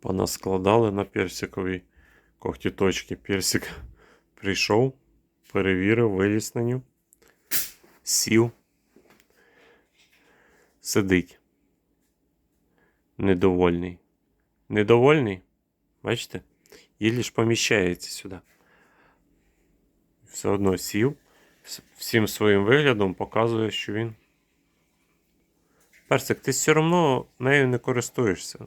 Понаскладали на персиковій когтіточки. Персик прийшов, перевірив, виліз на ню, сів, сидить. Недовольний. Недовольний? Бачите? Єлі ж поміщається сюди. Все одно сів, всім своїм виглядом показує, що він. Персик, ти все одно нею не користуєшся.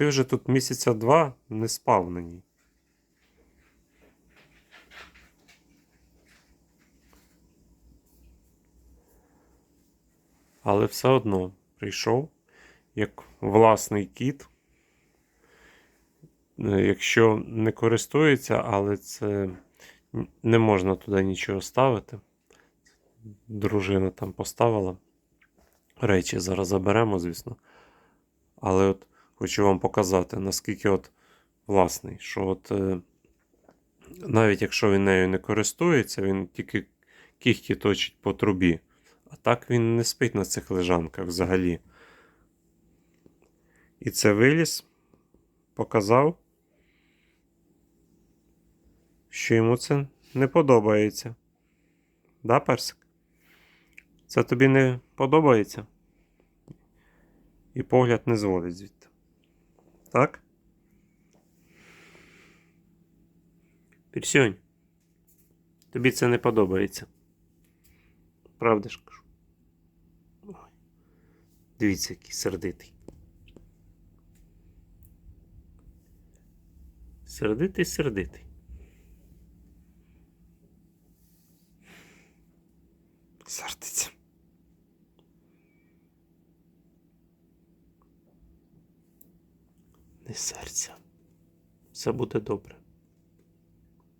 Ти вже тут місяця два не спав на ній. Але все одно прийшов як власний кіт. Е, Якщо не користується, але це не можна туди нічого ставити. Дружина там поставила. Речі зараз заберемо, звісно. Але от хочу вам показати, наскільки от власний, що от е, навіть якщо він нею не користується, він тільки кіхті точить по трубі. А так він не спить на цих лежанках взагалі. І це виліз, показав, що йому це не подобається. Да, персик? Це тобі не подобається? І погляд не зводить звідти. Так? Пірсюнь. Тобі це не подобається. Правда ж кажу. Ой. Дивіться, який сердитий. Сердитий, сердитий. Сердиться. Серця. Все буде добре.